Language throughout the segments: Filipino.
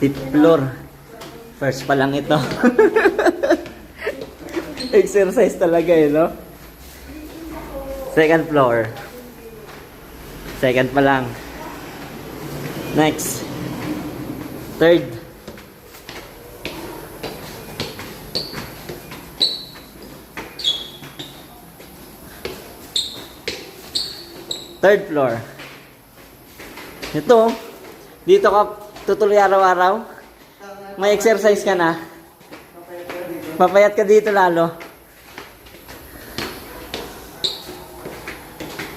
Fifth floor. First pa lang ito. Exercise talaga eh, no? Second floor. Second pa lang. Next. Third. Third floor. Ito, dito ka tutuloy araw-araw. May exercise ka na. Papayat ka dito lalo.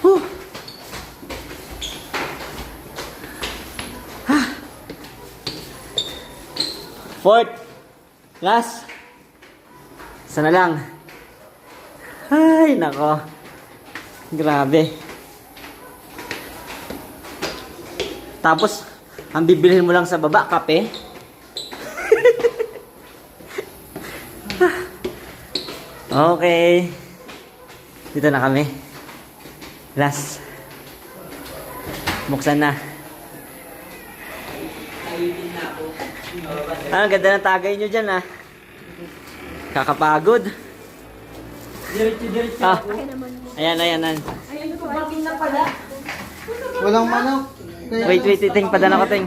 Whew. Ah. Fourth. Last. Isa na lang. Ay, nako. Grabe. Tapos, ang bibilhin mo lang sa baba, kape. okay. Dito na kami. Last. Buksan na. Ah, ang ganda ng tagay nyo dyan ah. Kakapagod. Ah, ayan, ayan, ayan. Walang manok. Wait, wait, ting, padala ko, ting.